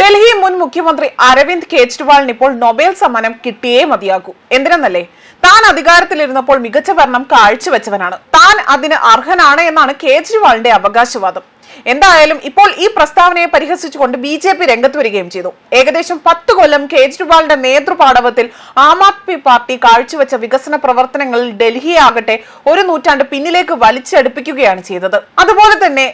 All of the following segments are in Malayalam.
ഡൽഹി മുൻ മുഖ്യമന്ത്രി അരവിന്ദ് കെജ്രിവാളിന് ഇപ്പോൾ നൊബേൽ സമ്മാനം കിട്ടിയേ മതിയാകൂ. എന്തിനെന്നല്ലേ? താൻ അധികാരത്തിലിരുന്നപ്പോൾ മികച്ച ഭരണം കാഴ്ചവെച്ചവനാണ്. താൻ അതിന് അർഹനാണ് എന്നാണ് കേജ്രിവാളിന്റെ അവകാശവാദം. എന്തായാലും ഇപ്പോൾ ഈ പ്രസ്താവനയെ പരിഹസിച്ചുകൊണ്ട് ബി ജെ പി രംഗത്ത് വരികയും ചെയ്തു. ഏകദേശം പത്ത് കൊല്ലം കേജ്രിവാളിന്റെ നേതൃപാടവത്തിൽ ആം ആദ്മി പാർട്ടി കാഴ്ചവെച്ച വികസന പ്രവർത്തനങ്ങളിൽ ഡൽഹിയെ ആകട്ടെ ഒരു നൂറ്റാണ്ട് പിന്നിലേക്ക് വലിച്ചടുപ്പിക്കുകയാണ് ചെയ്തത്. അതുപോലെ തന്നെ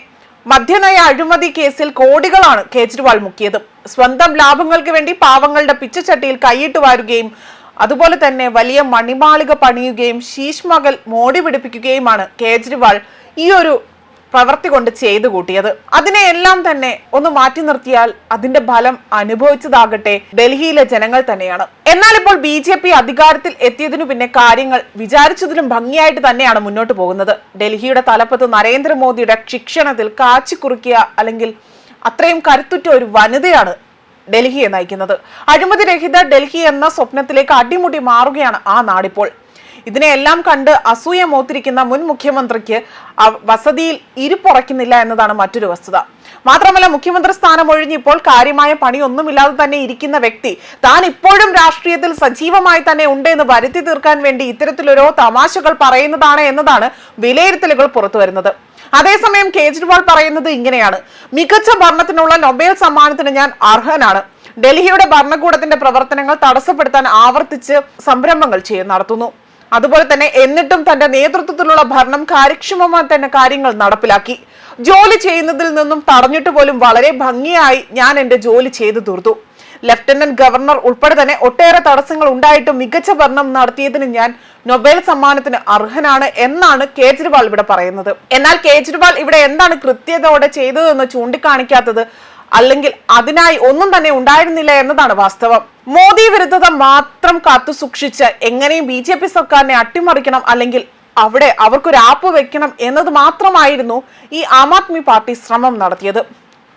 മദ്യനയ അഴിമതി കേസിൽ കോടികളാണ് കേജ്രിവാൾ മുക്കിയത്. സ്വന്തം ലാഭങ്ങൾക്ക് വേണ്ടി പാവങ്ങളുടെ പിച്ചച്ചട്ടിയിൽ കൈയിട്ട് വാരുകയും അതുപോലെ തന്നെ വലിയ മണിമാളിക പണിയുകയും ശീഷ്മകൾ മോടി പിടിപ്പിക്കുകയുമാണ് കേജ്രിവാൾ. ഈ ഒരു പ്രവൃത്തി കൊണ്ട് ചെയ്തു കൂട്ടിയത്. അതിനെയെല്ലാം തന്നെ ഒന്ന് മാറ്റി നിർത്തിയാൽ അതിന്റെ ഫലം അനുഭവിച്ചതാകട്ടെ ഡൽഹിയിലെ ജനങ്ങൾ തന്നെയാണ്. എന്നാൽ ഇപ്പോൾ ബി ജെ പി അധികാരത്തിൽ എത്തിയതിനു പിന്നെ കാര്യങ്ങൾ വിചാരിച്ചതിലും ഭംഗിയായിട്ട് തന്നെയാണ് മുന്നോട്ട് പോകുന്നത്. ഡൽഹിയുടെ തലപ്പത്ത് നരേന്ദ്രമോദിയുടെ ശിക്ഷണത്തിൽ കാച്ചിക്കുറുക്കിയ അല്ലെങ്കിൽ അത്രയും കരുത്തുറ്റ ഒരു വനിതയാണ് ഡൽഹിയെ നയിക്കുന്നത്. അഴിമതി രഹിത ഡൽഹി എന്ന സ്വപ്നത്തിലേക്ക് അടിമുടി മാറുകയാണ് ആ നാടിപ്പോൾ. ഇതിനെയെല്ലാം കണ്ട് അസൂയ മോത്തിരിക്കുന്ന മുൻ മുഖ്യമന്ത്രിക്ക് വസതിയിൽ ഇരുപ്പുറയ്ക്കുന്നില്ല എന്നതാണ് മറ്റൊരു വസ്തുത. മാത്രമല്ല മുഖ്യമന്ത്രി സ്ഥാനം ഒഴിഞ്ഞ് ഇപ്പോൾ കാര്യമായ പണിയൊന്നുമില്ലാതെ തന്നെ ഇരിക്കുന്ന വ്യക്തി താൻ ഇപ്പോഴും രാഷ്ട്രീയത്തിൽ സജീവമായി തന്നെ ഉണ്ട് എന്ന് വരുത്തി തീർക്കാൻ വേണ്ടി ഇത്തരത്തിലൊരോ തമാശകൾ പറയുന്നതാണ് എന്നതാണ് വിലയിരുത്തലുകൾ പുറത്തുവരുന്നത് അതേസമയം കേജ്രിവാൾ പറയുന്നത് ഇങ്ങനെയാണ്. മികച്ച ഭരണത്തിനുള്ള നൊബേൽ സമ്മാനത്തിന് ഞാൻ അർഹനാണ്. ഡൽഹിയുടെ ഭരണകൂടത്തിന്റെ പ്രവർത്തനങ്ങൾ തടസ്സപ്പെടുത്താൻ ആവർത്തിച്ച് സംരംഭങ്ങൾ ചെയ്യുന്നു നടത്തുന്നു. അതുപോലെ തന്നെ എന്നിട്ടും തന്റെ നേതൃത്വത്തിലുള്ള ഭരണം കാര്യക്ഷമമായി തന്നെ കാര്യങ്ങൾ നടപ്പിലാക്കി. ജോലി ചെയ്യുന്നതിൽ നിന്നും തടഞ്ഞിട്ട് പോലും വളരെ ഭംഗിയായി ഞാൻ എന്റെ ജോലി ചെയ്തു തീർത്തു. ലഫ്റ്റനന്റ് ഗവർണർ ഉൾപ്പെടെ തന്നെ ഒട്ടേറെ തടസ്സങ്ങൾ ഉണ്ടായിട്ടും മികച്ച ഭരണം നടത്തിയതിന് ഞാൻ നൊബേൽ സമ്മാനത്തിന് അർഹനാണ് എന്നാണ് കേജ്രിവാൾ ഇവിടെ പറയുന്നത്. എന്നാൽ കേജ്രിവാൾ ഇവിടെ എന്താണ് കൃത്യതയോടെ ചെയ്തതെന്ന് ചൂണ്ടിക്കാണിക്കാത്തത് അല്ലെങ്കിൽ അതിനായി ഒന്നും തന്നെ ഉണ്ടായിരുന്നില്ല എന്നതാണ് വാസ്തവം. മോദി വിരുദ്ധത മാത്രം കാത്തു സൂക്ഷിച്ച് എങ്ങനെയും ബി ജെ പി സർക്കാരിനെ അട്ടിമറിക്കണം അല്ലെങ്കിൽ അവിടെ അവർക്കൊരു ആപ്പ് വെക്കണം എന്നത് മാത്രമായിരുന്നു ഈ ആം ആദ്മി പാർട്ടി ശ്രമം നടത്തിയത്.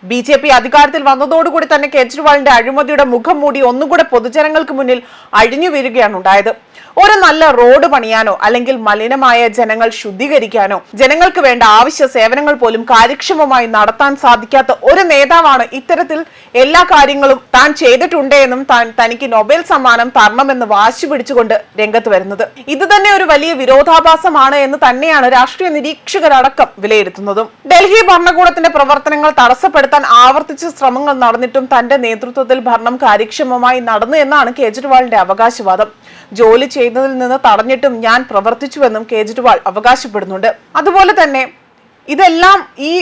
ബി ജെ പി അധികാരത്തിൽ വന്നതോടുകൂടി തന്നെ കേജ്രിവാളിന്റെ അഴിമതിയുടെ മുഖം മൂടി ഒന്നുകൂടെ പൊതുജനങ്ങൾക്ക് മുന്നിൽ അഴിഞ്ഞു വീഴുകയാണ് ഉണ്ടായത്. ഒരു നല്ല റോഡ് പണിയാനോ അല്ലെങ്കിൽ മലിനമായ ജനങ്ങൾ ശുദ്ധീകരിക്കാനോ ജനങ്ങൾക്ക് വേണ്ട ആവശ്യ സേവനങ്ങൾ പോലും കാര്യക്ഷമമായി നടത്താൻ സാധിക്കാത്ത ഒരു നേതാവാണ് ഇത്തരത്തിൽ എല്ലാ കാര്യങ്ങളും താൻ ചെയ്തിട്ടുണ്ട് എന്നും താൻ തനിക്ക് നൊബേൽ സമ്മാനം തരണമെന്ന് വാശി പിടിച്ചുകൊണ്ട് രംഗത്ത് വരുന്നത്. ഇത് തന്നെ ഒരു വലിയ വിരോധാഭാസമാണ് എന്ന് തന്നെയാണ് രാഷ്ട്രീയ നിരീക്ഷകരടക്കം വിലയിരുത്തുന്നതും. ഡൽഹി ഭരണകൂടത്തിന്റെ പ്രവർത്തനങ്ങൾ തടസ്സപ്പെടുത്താൻ ആവർത്തിച്ച ശ്രമങ്ങൾ നടന്നിട്ടും തന്റെ നേതൃത്വത്തിൽ ഭരണം കാര്യക്ഷമമായി നടന്നു എന്നാണ് കേജ്രിവാളിന്റെ അവകാശവാദം. ജോലി ചെയ്യുന്നതിൽ നിന്ന് തടഞ്ഞിട്ടും ഞാൻ പ്രവർത്തിച്ചുവെന്നും കേജ്രിവാൾ അവകാശപ്പെടുന്നുണ്ട്. അതുപോലെ തന്നെ ഇതെല്ലാം ഈ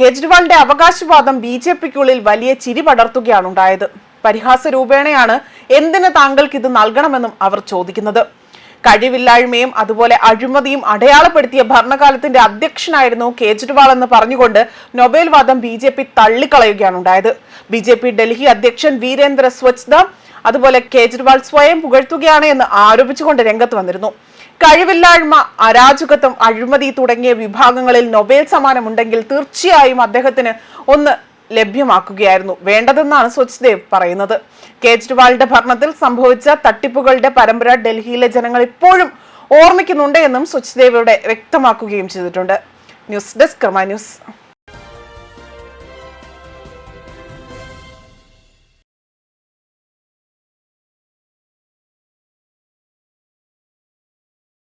കേജ്രിവാളിന്റെ അവകാശവാദം ബി ജെ പിക്കുള്ളിൽ വലിയ ചിരി പടർത്തുകയാണ് ഉണ്ടായത്. പരിഹാസ രൂപേണയാണ് എന്തിന് താങ്കൾക്ക് ഇത് നൽകണമെന്നും അവർ ചോദിക്കുന്നത്. കഴിവില്ലായ്മയും അതുപോലെ അഴിമതിയും അടയാളപ്പെടുത്തിയ ഭരണകാലത്തിന്റെ അധ്യക്ഷനായിരുന്നു കേജ്രിവാൾ എന്ന് പറഞ്ഞുകൊണ്ട് നൊബേൽ വാദം ബി ജെ പി തള്ളിക്കളയുകയാണ് ഉണ്ടായത്. ബി ജെ പി ഡൽഹി അധ്യക്ഷൻ വീരേന്ദ്ര സ്വച്ഛത അതുപോലെ കേജ്രിവാൾ സ്വയം പുകഴ്ത്തുകയാണ് എന്ന് ആരോപിച്ചുകൊണ്ട് രംഗത്ത് വന്നിരുന്നു. കഴിവില്ലായ്മ അരാജകത്വം അഴിമതി തുടങ്ങിയ വിഭാഗങ്ങളിൽ നൊബേൽ സമ്മാനം ഉണ്ടെങ്കിൽ തീർച്ചയായും അദ്ദേഹത്തിന് ഒന്ന് ലഭ്യമാക്കുകയായിരുന്നു. വേണ്ടതെന്നാണ് സ്വച്ഛ്ദേവ് പറയുന്നത്. കേജ്രിവാളിന്റെ ഭരണത്തിൽ സംഭവിച്ച തട്ടിപ്പുകളുടെ പരമ്പര ഡൽഹിയിലെ ജനങ്ങൾ ഇപ്പോഴും ഓർമ്മിക്കുന്നുണ്ട് എന്നും സ്വച്ഛ്ദേവ് ഇവിടെ വ്യക്തമാക്കുകയും ചെയ്തിട്ടുണ്ട്. News desk Karma news.